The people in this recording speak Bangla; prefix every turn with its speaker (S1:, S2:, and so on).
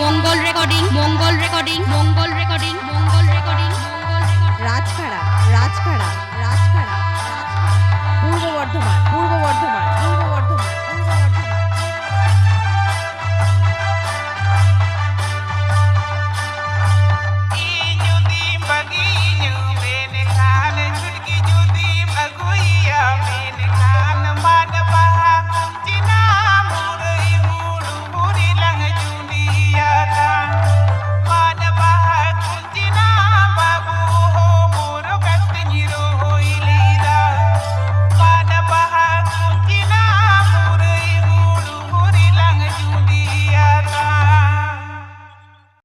S1: Mangal recording Mangal recording Mangal recording Mangal recording Mangal recording.
S2: Rajkhara Rajpara রাজখাড়া